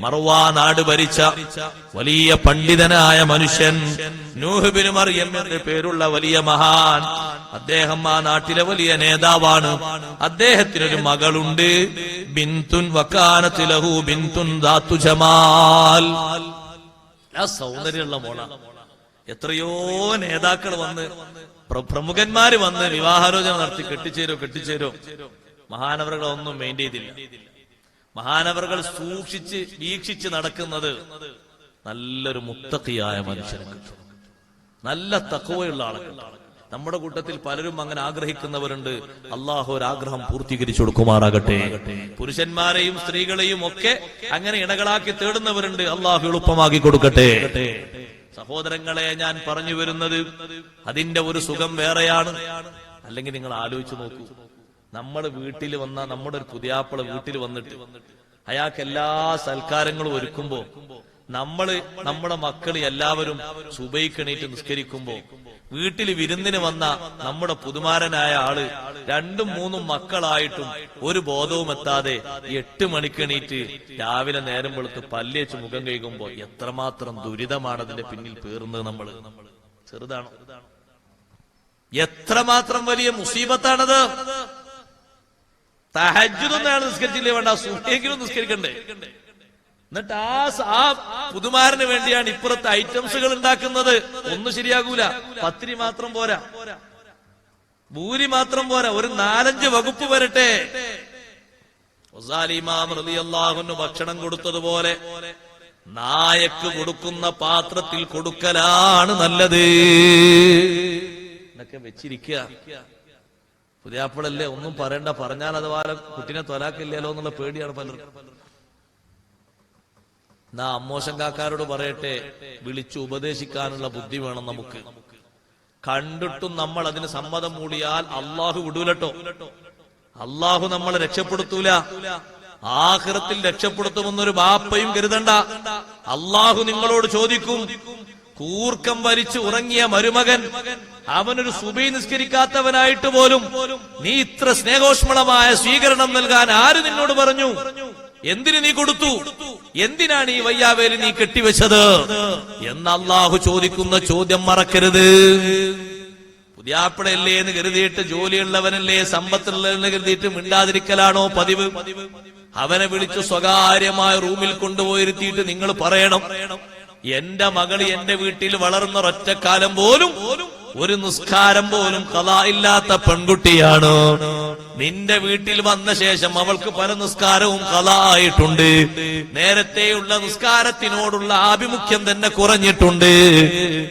മറുവാ നാട് ഭരിച്ച വലിയ പണ്ഡിതനായ മനുഷ്യൻ നൂഹുബിന് മറിയം പേരുള്ള വലിയ മഹാൻ. അദ്ദേഹം ആ നാട്ടിലെ വലിയ നേതാവാണ്. അദ്ദേഹത്തിനൊരു മകളുണ്ട്. ബിന്തുൻ വക്കാനത്തിലഹു ബിന്തുൻ ദാത്തു ജമാൽ. സൗന്ദര്യമുള്ള മോള. എത്രയോ നേതാക്കൾ വന്ന് പ്ര- പ്രമുഖന്മാര് വന്ന് വിവാഹാലോചന നടത്തി കെട്ടിച്ചേരോ കെട്ടിച്ചേരോ. മഹാനവരുടെ ഒന്നും മെയിൻ ചെയ്തില്ല. മഹാനവറുകൾ സൂക്ഷിച്ച് വീക്ഷിച്ച് നടക്കുന്നത് നല്ലൊരു മുത്തക്കിയായ മനുഷ്യനെ നല്ല തക്കവയുള്ള ആളുകൾ നമ്മുടെ കൂട്ടത്തിൽ പലരും അങ്ങനെ ആഗ്രഹിക്കുന്നവരുണ്ട്. അള്ളാഹു ആഗ്രഹം പൂർത്തീകരിച്ചു കൊടുക്കുമാറാകട്ടെ. പുരുഷന്മാരെയും സ്ത്രീകളെയും ഒക്കെ അങ്ങനെ ഇണകളാക്കി തേടുന്നവരുണ്ട്. അള്ളാഹു എളുപ്പമാക്കി കൊടുക്കട്ടെ. സഹോദരങ്ങളെ ഞാൻ പറഞ്ഞു വരുന്നത് അതിന്റെ ഒരു സുഖം വേറെയാണ്. അല്ലെങ്കിൽ നിങ്ങൾ ആലോചിച്ചു നോക്കൂ. നമ്മൾ വീട്ടിൽ വന്ന നമ്മുടെ ഒരു പുതിയാപ്പിള വീട്ടിൽ വന്നിട്ട് അയാൾക്ക് എല്ലാ സൽക്കാരങ്ങളും ഒരുക്കുമ്പോ നമ്മൾ നമ്മുടെ മക്കൾ എല്ലാവരും സുബൈക്കണീറ്റ് നിസ്കരിക്കുമ്പോ വീട്ടിൽ വിരുന്നിന് വന്ന നമ്മുടെ പുതുമാരനായ ആൾ രണ്ടും മൂന്നും മക്കളായിട്ടും ഒരു ബോധവും എത്താതെ എട്ട് മണിക്കണീറ്റ് രാവിലെ നേരം വെളുത്ത് പല്ലേച്ച് മുഖം കഴുകുമ്പോ എത്രമാത്രം ദുരിതമാണ് അതിന്റെ പിന്നിൽ പേറുന്നത് നമ്മൾ. ചെറുതാണ്. എത്രമാത്രം വലിയ മുസീബത്താണത്. തഹജ്ജുദൊന്നും അയാൾ നിസ്കരിച്ചില്ലേ വേണ്ട സുഖെങ്കിലും നിസ്കരിക്കണ്ടേ. എന്നിട്ട് ആ ആ പുതുമാരന് വേണ്ടിയാണ് ഇപ്പുറത്തെ ഐറ്റംസുകൾ ഉണ്ടാക്കുന്നത്. ഒന്നും ശരിയാകൂല. പത്തിരി മാത്രം പോരാ. ഭൂരി മാത്രം പോരാ. ഒരു നാലഞ്ച് വകുപ്പ് വരട്ടെ. റളിയല്ലാഹുവിന് ഭക്ഷണം കൊടുത്തതുപോലെ നായക്ക് കൊടുക്കുന്ന പാത്രത്തിൽ കൊടുക്കലാണ് നല്ലത്. എന്നൊക്കെ വെച്ചിരിക്കുക. പുതിയാപ്പിളല്ലേ ഒന്നും പറയണ്ട പറഞ്ഞാൽ അഥവാ കുട്ടിനെ തൊലാക്കില്ലല്ലോ എന്നുള്ള പേടിയാണ് പലർക്കും. നാ അമ്മോശങ്കാക്കാരോട് പറയട്ടെ വിളിച്ചു ഉപദേശിക്കാനുള്ള ബുദ്ധി വേണം നമുക്ക്. കണ്ടിട്ടും നമ്മൾ അതിന് സമ്മതം മൂടിയാൽ അള്ളാഹു വിടൂലട്ടോ. അള്ളാഹു നമ്മളെ രക്ഷപ്പെടുത്തൂല. ആഹൃത്തിൽ രക്ഷപ്പെടുത്തുമെന്നൊരു ബാപ്പയും കരുതണ്ട. അള്ളാഹു നിങ്ങളോട് ചോദിക്കും കൂർക്കം വലിച്ച് ഉറങ്ങിയ മരുമകൻ അവനൊരു സുബൈ നിസ്കരിക്കാത്തവനായിട്ട് പോലും നീ ഇത്ര സ്നേഹോഷ്മളമായ സ്വീകരണം നൽകാൻ ആര് നിന്നോട് പറഞ്ഞു? എന്തിന് നീ കൊടുത്തു? എന്തിനാണ് ഈ വയ്യാവേലി നീ കെട്ടിവെച്ചത്? എന്ന് അള്ളാഹു ചോദിക്കുന്ന ചോദ്യം മറക്കരുത്. പുതിയാപ്പിളയല്ലേ എന്ന് കരുതിയിട്ട് ജോലിയുള്ളവനല്ലേ സമ്പത്തുള്ളവനെന്ന് കരുതിയിട്ട് മിണ്ടാതിരിക്കലാണോ പതിവ്? അവനെ വിളിച്ച് സ്വകാര്യമായ റൂമിൽ കൊണ്ടുപോയിരുത്തിയിട്ട് നിങ്ങൾ പറയണം. എന്റെ മകൾ എന്റെ വീട്ടിൽ വളർന്ന ഒറ്റക്കാലം പോലും ഒരു നിസ്കാരം പോലും കഥ ഇല്ലാത്ത പെൺകുട്ടിയാണ്. നിന്റെ വീട്ടിൽ വന്ന ശേഷം അവൾക്ക് പല നിസ്കാരവും കഥ ആയിട്ടുണ്ട് നേരത്തെയുള്ള നിസ്കാരത്തിനോടുള്ള ആഭിമുഖ്യം തന്നെ കുറഞ്ഞിട്ടുണ്ട്.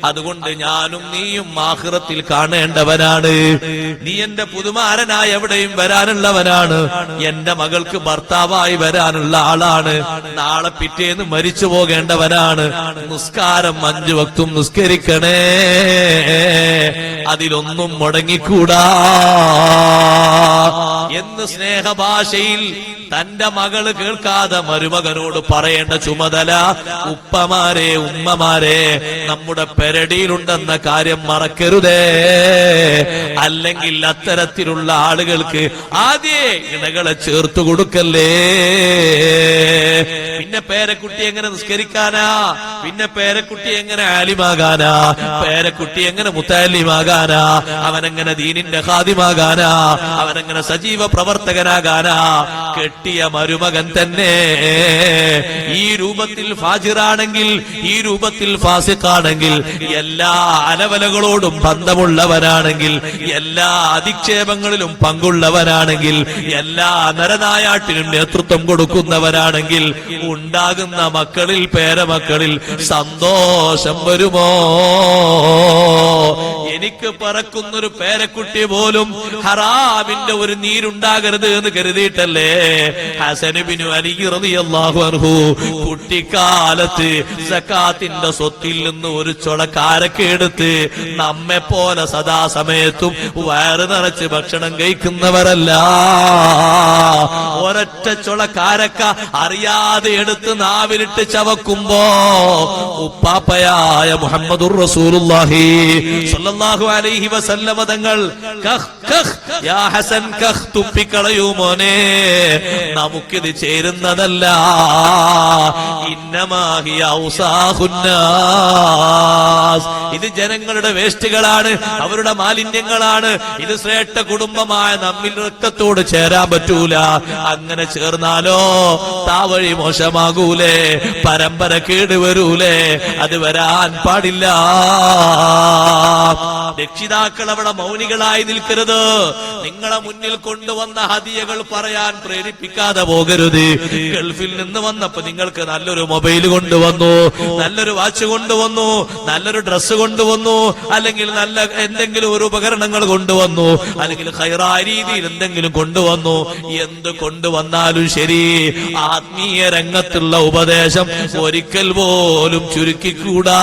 അതുകൊണ്ട് ഞാനും നീയും ആഹ്റത്തിൽ കാണേണ്ടവനാണ്. നീ എന്റെ പുതുമാരനായി എവിടെയും വരാനുള്ളവനാണ്. എന്റെ മകൾക്ക് ഭർത്താവായി വരാനുള്ള ആളാണ്. നാളെ പിറ്റേന്ന് മരിച്ചു പോകേണ്ടവനാണ്. നിസ്കാരം അഞ്ചു വക്തും നിസ്കരിക്കണേ. അതിലൊന്നും മുടങ്ങിക്കൂടാ. എന്ന് സ്നേഹഭാഷയിൽ തന്റെ മകൾ കേൾക്കാതെ മരുമകനോട് പറയേണ്ട ചുമതല ഉപ്പമാരെ ഉമ്മമാരെ നമ്മുടെ പെരടിയിലുണ്ടെന്ന കാര്യം മറക്കരുതേ. അല്ലെങ്കിൽ അത്തരത്തിലുള്ള ആളുകൾക്ക് ആദ്യേ ഇണകളെ ചേർത്ത് കൊടുക്കല്ലേ. പിന്നെ പേരക്കുട്ടി എങ്ങനെ നിസ്കരിക്കാനാ? പിന്നെ പേരക്കുട്ടി എങ്ങനെ ആലിമാകാനാ? പേരക്കുട്ടി എങ്ങനെ മുത്താലിമാകാനാ? അവനെങ്ങനെ ദീനിന്റെ ഹാദിമാകാനാ അവനെങ്ങനെ സജീവ പ്രവർത്തകനാകാനാ? കെട്ടിയ മരുമകൻ തന്നെ. ഈ രൂപത്തിൽ ഫാജിറാണെങ്കിൽ ഈ രൂപത്തിൽ ഫാസിഖാണെങ്കിൽ എല്ലാ അലവലകളോടും ബന്ധമുള്ളവനാണെങ്കിൽ എല്ലാ അധിക്ഷേപങ്ങളിലും പങ്കുള്ളവനാണെങ്കിൽ എല്ലാ നരനായാട്ടിനും നേതൃത്വം കൊടുക്കുന്നവനാണെങ്കിൽ ഉണ്ടാകുന്ന മക്കളിൽ പേരമക്കളിൽ സന്തോഷം വരുമോ? എനിക്ക് പറക്കുന്നൊരു പേരക്കുട്ടി പോലും ഹറാമിന്റെ ഒരു നീരുണ്ടാകരുത് എന്ന് കരുതിയിട്ടല്ലേ? ഹസനുബിനു അലിഹു കുട്ടിക്കാലത്ത് സക്കാത്തിന്റെ സ്വത്തിൽ നിന്ന് ഒരു ചുളക്കാരൊക്കെ എടുത്ത് നമ്മെ പോലെ സദാസമയത്തും വയറ് നിറച്ച് ഭക്ഷണം കഴിക്കുന്നവരല്ല. ഒരൊറ്റ ചുളക്കാരക്ക അറിയാതെ എടുത്ത് നാവിലിട്ട് ചവക്കുമ്പോ ഉപ്പാപ്പയായ മുഹമ്മദുർ റസൂലുള്ളാഹി സ്വല്ലല്ലാഹു അലൈഹി വസല്ലമ തങ്ങൾ യാ ഹസൻ കഹ് തുപ്പിക്കളയൂ മോനെ നമുക്കിത് ചേരുന്നതല്ല. ഇത് ജനങ്ങളുടെ വേസ്റ്റുകളാണ് അവരുടെ മാലിന്യങ്ങളാണ്. ഇത് ശ്രേഷ്ഠ കുടുംബമായ നമ്മിൽ രക്തത്തോട് ചേരാൻ പറ്റൂല. അങ്ങനെ ചേർന്നാലോ താവഴി മോശമാകൂലേ പരമ്പര കേടുവരൂലേ അത് വരാൻ പാടില്ല. രക്ഷിതാക്കൾ അവിടെ മൗനികളായി നിൽക്കരുത്. നിങ്ങളെ മുന്നിൽ കൊണ്ടുവന്ന ഹതിയകൾ പറയാൻ പ്രേരിപ്പിക്കാതെ പോകരുത്. ഗൾഫിൽ നിന്ന് വന്നപ്പോ നിങ്ങൾക്ക് നല്ലൊരു മൊബൈൽ കൊണ്ടുവന്നു നല്ലൊരു വാച്ച് കൊണ്ടുവന്നു നല്ലൊരു ഡ്രസ്സ് കൊണ്ടുവന്നു അല്ലെങ്കിൽ നല്ല എന്തെങ്കിലും ഒരു ഉപകരണങ്ങൾ കൊണ്ടുവന്നു അല്ലെങ്കിൽ ഹൈറാ രീതിയിൽ എന്തെങ്കിലും കൊണ്ടുവന്നു. എന്ത് കൊണ്ടുവന്നാലും ശരി ആത്മീയ രംഗത്തുള്ള ഉപദേശം ഒരിക്കൽ പോലും ചുരുക്കിക്കൂടാ.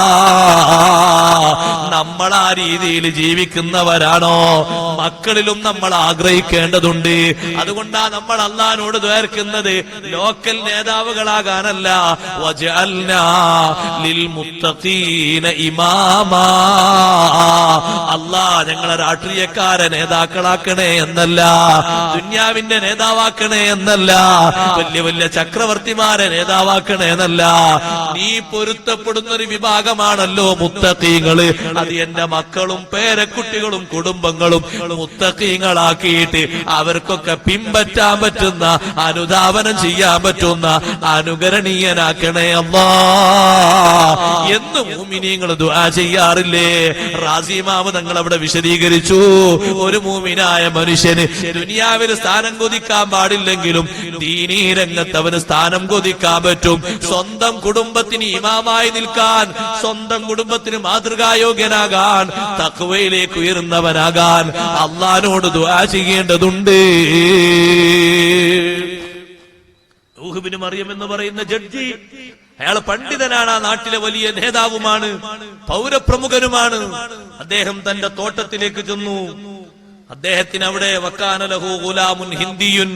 നമ്മൾ ആ രീതിയിൽ ജീവിക്കുന്നവരാണോ? മക്കളിലും നമ്മൾ ആഗ്രഹിക്കേണ്ടതുണ്ട്. അതുകൊണ്ടാ നമ്മൾ അള്ളഹാനോട് ദ്വേർക്കുന്നത് ലോക്കൽ നേതാവുകളാകാനല്ല. അല്ലാ ഞങ്ങളെ രാഷ്ട്രീയക്കാരെ നേതാക്കളാക്കണേ എന്നല്ല ദുന്യാവിന്റെ നേതാവാക്കണേ എന്നല്ല വലിയ വലിയ ചക്രവർത്തിമാരെ നേതാവാക്കണേ എന്നല്ല. നീ പൊരുത്തപ്പെടുന്ന ഒരു വിഭാഗമാണല്ലോ മുത്തീങ്ങൾ അത് എന്റെ മക്കളും പേരക്കുട്ടികളും കുടുംബങ്ങളും മുത്തീങ്ങളാക്കിയിട്ട് അവർക്കൊക്കെ പിൻപറ്റാൻ പറ്റുന്ന അനുധാവനം ചെയ്യാൻ പറ്റുന്ന അനുകരണീയനാക്കണേ അമ്മാ എന്ന് മൂമിനിയങ്ങൾ ദുആ ചെയ്യാറില്ലേ? റാസിമാവ് തങ്ങൾ അവിടെ വിശദീകരിച്ചു. ഒരു മൂമിനായ മനുഷ്യന് ദുനിയാവിൽ സ്ഥാനം കൊതിക്കാൻ പാടില്ലെങ്കിലും ദീനീ രംഗത്ത് അവന് സ്ഥാനം കൊതിക്കാൻ പറ്റും. സ്വന്തം കുടുംബത്തിന് ഇമാമായി നിൽക്കാൻ സ്വന്തം കുടുംബത്തിന് മാതൃകായോഗ്യനാകാൻ തക്വയിലേക്ക് ഉയർന്നവനാകാൻ അള്ളഹാനോട് ദുആ ചെയ്യേണ്ടതുണ്ട്. ഊഹുബിന് മറിയം എന്ന് പറയുന്ന ജഡ്ജി. അയാൾ പണ്ഡിതനാണ് ആ നാട്ടിലെ വലിയ നേതാവുമാണ് പൗരപ്രമുഖനുമാണ്. അദ്ദേഹം തന്റെ തോട്ടത്തിലേക്ക് ചെന്നു. അദ്ദേഹത്തിന് അവിടെ ഗുലാമുൻ ഹിന്ദിയുൻ.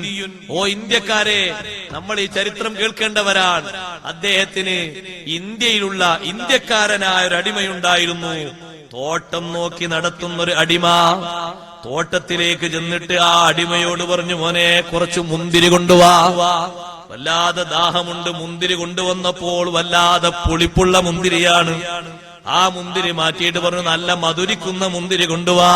ഓ ഇന്ത്യക്കാരെ നമ്മൾ ഈ ചരിത്രം കേൾക്കേണ്ടവരാണ്. അദ്ദേഹത്തിന് ഇന്ത്യയിലുള്ള ഇന്ത്യക്കാരനായ ഒരു അടിമയുണ്ടായിരുന്നു. തോട്ടം നോക്കി നടത്തുന്ന ഒരു അടിമ. തോട്ടത്തിലേക്ക് ചെന്നിട്ട് ആ അടിമയോട് പറഞ്ഞു മോനെ കുറച്ച് മുന്തിരി കൊണ്ടുവാ. വല്ലാതെ ദാഹമുണ്ട് മുന്തിരി കൊണ്ടുവന്നപ്പോൾ വല്ലാതെ പുളിപ്പുള്ള മുന്തിരിയാണ്. ആ മുന്തിരി മാറ്റിയിട്ട് പറഞ്ഞു നല്ല മധുരിക്കുന്ന മുന്തിരി കൊണ്ടുവാ.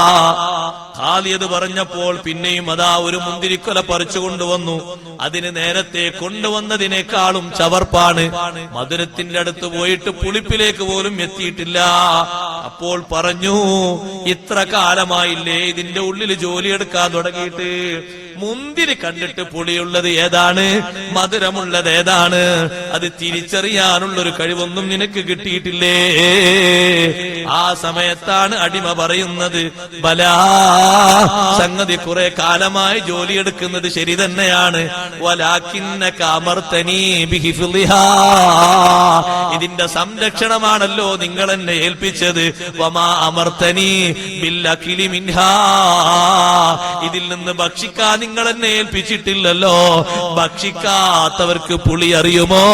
ഖാലിയത് പറഞ്ഞപ്പോൾ പിന്നെയും അതാ ഒരു മുന്തിരിക്കൊല പറിച്ചു കൊണ്ടുവന്നു. അതിന് നേരത്തെ കൊണ്ടുവന്നതിനേക്കാളും ചവർപ്പാണ്. മധുരത്തിന്റെ അടുത്ത് പോയിട്ട് പുളിപ്പിലേക്ക് പോലും എത്തിയിട്ടില്ല. അപ്പോൾ പറഞ്ഞു ഇത്ര കാലമായില്ലേ ഇതിന്റെ ഉള്ളിൽ ജോലിയെടുക്കാൻ തുടങ്ങിയിട്ട്? മുന്തിരി കണ്ടിട്ട് പുളിയുള്ളത് ഏതാണ്? മധുരമുള്ളത് ഏതാണ്? അത് തിരിച്ചറിയാനുള്ള ഒരു കഴിവൊന്നും നിനക്ക് കിട്ടിയിട്ടില്ലേ? ആ സമയത്താണ് അടിമ പറയുന്നത് ബലാ സംഗതി കുറെ കാലമായി ജോലി എടുക്കുന്നത് ശരി തന്നെയാണ്. ഇതിന്റെ സംരക്ഷണമാണല്ലോ നിങ്ങൾ എന്നെ ഏൽപ്പിച്ചത്. ഇതിൽ നിന്ന് ഭക്ഷിക്കാൻ നിങ്ങൾ എന്നെ ഏൽപ്പിച്ചിട്ടില്ലല്ലോ. ഭക്ഷിക്കാത്തവർക്ക് പുളി അറിയുമോ?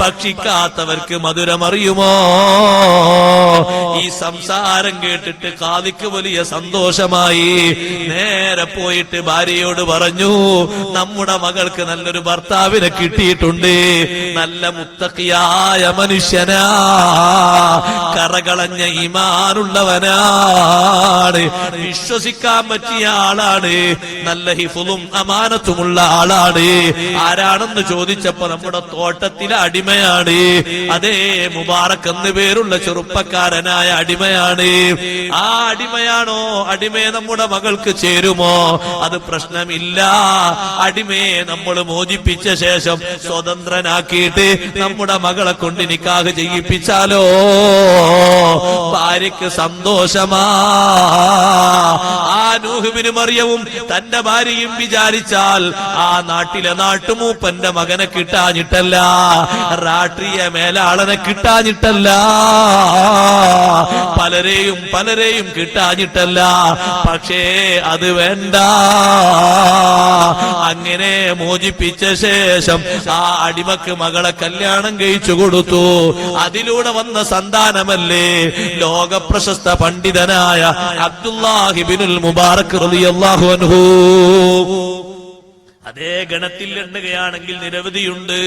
ഭക്ഷിക്കാത്തവർക്ക് മധുരം അറിയുമോ? ഈ സംസാരം കേട്ടിട്ട് കാതിക്ക് വലിയ സന്തോഷമായി. നേരെ പോയിട്ട് ഭാര്യയോട് പറഞ്ഞു നമ്മുടെ മകൾക്ക് നല്ലൊരു ഭർത്താവിനെ കിട്ടിയിട്ടുണ്ട്. നല്ല മുത്തക്കിയായ മനുഷ്യനാ. കറകളഞ്ഞ ഇമാനുള്ളവനാണ് വിശ്വസിക്കാൻ പറ്റിയ ആളാണ്. നല്ല ഹിഫുലും അമാനത്തുമുള്ള ആളാണ്. ആരാണെന്ന് ചോദിച്ചപ്പോ നമ്മുടെ തോട്ടത്തിലെ അടിമയാണ്. അതേ മുബാറക് എന്ന് പേരുള്ള ചെറുപ്പക്കാരനായ അടിമയാണ്. ആ അടിമയാണോ? അടിമയെ നമ്മുടെ മകൾക്ക് ചേരുമോ? അത് പ്രശ്നമില്ല. അടിമയെ നമ്മൾ മോചിപ്പിച്ച ശേഷം സ്വതന്ത്രനാക്കിയിട്ട് നമ്മുടെ മകളെ കൊണ്ട് നിക്കാഹ് ചെയ്യിപ്പിച്ചാലോ? ഭാര്യക്ക് സന്തോഷമാ. ആ നൂഹുബിന് മറിയവും തന്റെ ഭാര്യയും വിചാരിച്ചാൽ ആ നാട്ടിലെ നാട്ടുമൂപ്പന്റെ മകനെ കിട്ടാഞ്ഞിട്ടല്ല രാഷ്ട്രീയ മേലാളനെ കിട്ടാഞ്ഞിട്ടല്ല പലരെയും പലരെയും കിട്ടാഞ്ഞിട്ടല്ല. പക്ഷേ അത് വേണ്ട. അങ്ങനെ മോചിപ്പിച്ച ശേഷം ആ അടിമക്ക് മകളെ കല്യാണം കഴിച്ചു കൊടുത്തു. അതിലൂടെ വന്ന സന്താനമല്ലേ? ലോക പ്രശസ്ത പണ്ഡിതനായ അബ്ദുല്ലാഹിബിനുൽ മുബാറക് റളിയല്ലാഹു അൻഹു. അതേ ഗണത്തിൽ എണ്ണുകയാണെങ്കിൽ നിരവധിയുണ്ട്.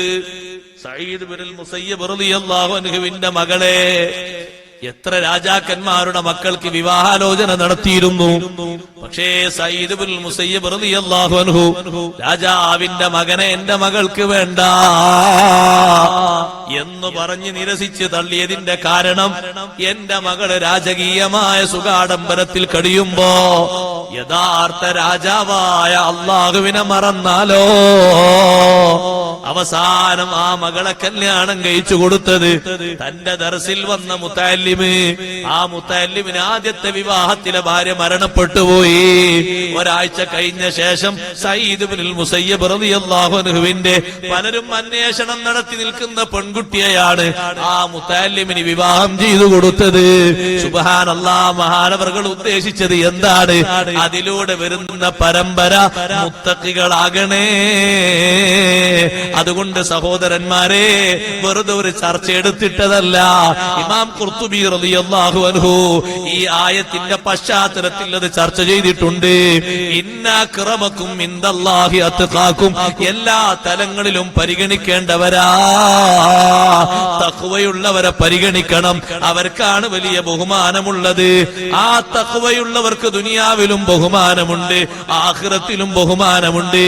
സയ്യിദ് ബിനുൽ മുസയ്യബ് റളിയല്ലാഹു അൻഹുവിന്റെ മകളെ എത്ര രാജാക്കന്മാരുടെ മക്കൾക്ക് വിവാഹാലോചന നടത്തിയിരുന്നു. പക്ഷേ സയ്യിദുൽ മുസയ്യബ് റളിയല്ലാഹു അൻഹു രാജാവിന്റെ മകനെ എന്റെ മകൾക്ക് വേണ്ട എന്ന് പറഞ്ഞ് നിരസിച്ച് തള്ളിയതിന്റെ കാരണം എന്റെ മകൾ രാജകീയമായ സുഖാഡംബരത്തിൽ കഴിയുമ്പോ യഥാർത്ഥ രാജാവായ അള്ളാഹുവിനെ മറന്നാലോ? അവസാനം ആ മകളെ കല്യാണം കഴിച്ചു കൊടുത്തത് തന്റെ ദർസിൽ വന്ന മുത്താലിമ് ആ മുത്താലിമിന് ആദ്യത്തെ വിവാഹത്തിലെ ഭാര്യ മരണപ്പെട്ടു പോയി. ഒരാഴ്ച കഴിഞ്ഞ ശേഷം സയ്യിദ് ബിനുൽ പലരും അന്വേഷണം നടത്തി നിൽക്കുന്ന പെൺകുട്ടിയെയാണ് ആ മുത്താലിമിന് വിവാഹം ചെയ്തു കൊടുത്തത്. സുബഹാനല്ലാ മഹാനവർകൾ ഉദ്ദേശിച്ചത് എന്താണ്? അതിലൂടെ വരുന്ന പരമ്പര മുത്തക്കികളാകണേ. അതുകൊണ്ട് സഹോദരന്മാരെ വെറുതെ ഒരു ചർച്ച എടുത്തിട്ടതല്ല. ഇമാം കുർത്തുബി റളിയല്ലാഹു അൻഹു ഈ ആയത്തിന്റെ പശ്ചാത്തലത്തിൽ അത് ചർച്ച ചെയ്തിട്ടുണ്ട്. ഇന്നാക്രമക്കും ഇന്ദല്ലാഹി അത്ഖാക്കും. എല്ലാ തലങ്ങളിലും പരിഗണിക്കേണ്ടവരാ. തക്കുവയുള്ളവരെ പരിഗണിക്കണം. അവർക്കാണ് വലിയ ബഹുമാനമുള്ളത്. ആ തക്കുവയുള്ളവർക്ക് ദുനിയാവിലും ബഹുമാനമുണ്ട്. ആഖിറത്തിലും ബഹുമാനമുണ്ട്.